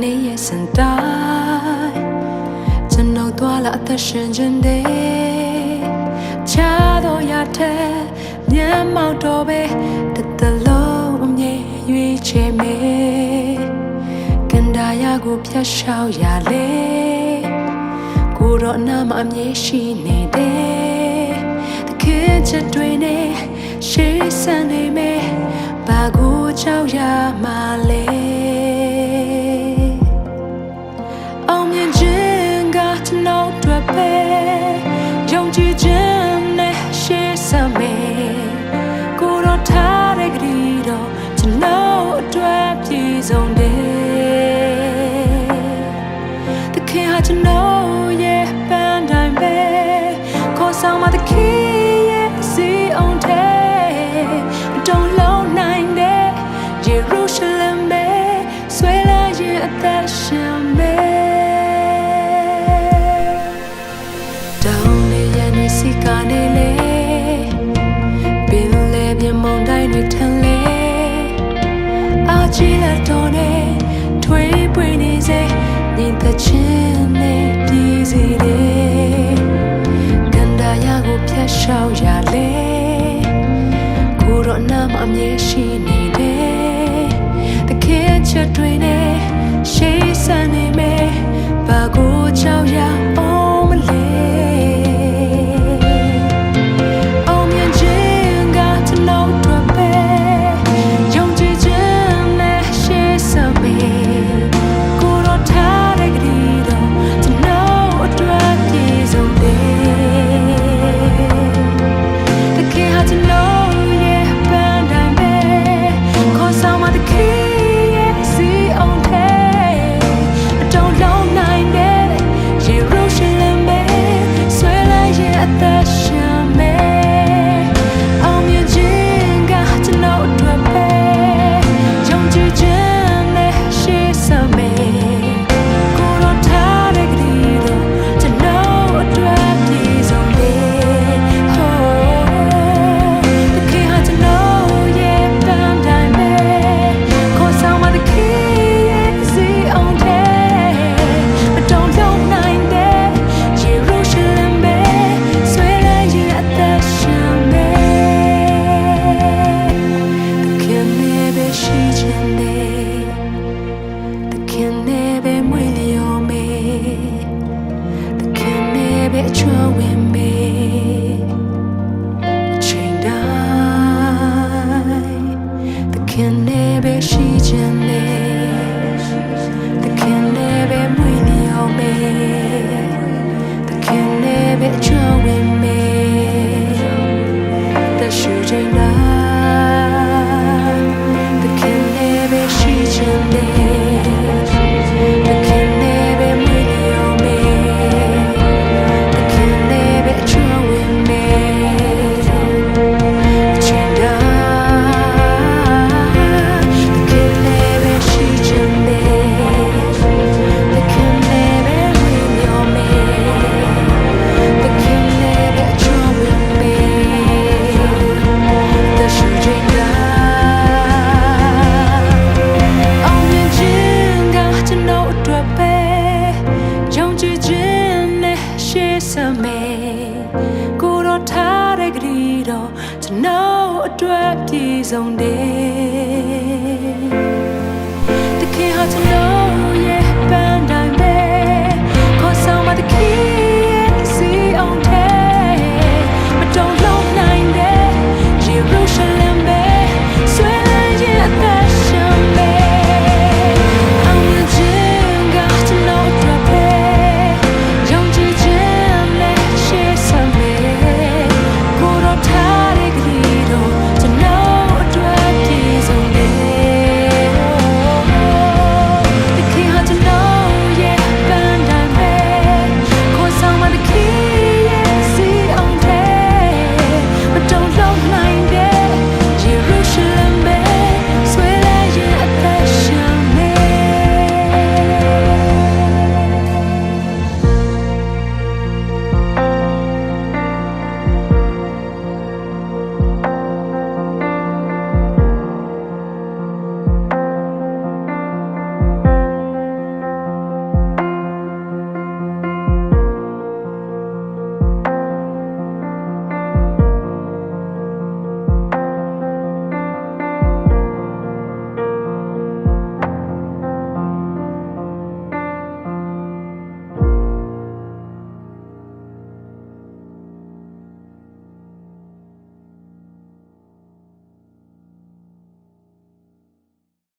နေရဲ့စံတိုင်းကျွန်တော်သွားလာအသက်ရှင်ခြင်းတည်းချာတော့ရတဲ့မျက်မှောက်တော့ပဲတတလုံးအမြဲရွေးချယ်မေကန္တာရကိုဖြတ်လျှောက်ရလေကိုတော့အနာမအမြဲရှိနေတယ်တခင်ချက်တွေနဲ့ got to know, yeah, found I'm bad. Cause I'm the key, yeah, see on day. Don't low nine day, Jerusalem, swear I yeah, that shame. Jeśli Bésame ကိုတော့ထားတဲ့ကလေးတော့ကျွန်တော်အတွက်ပြည့်စုံတယ်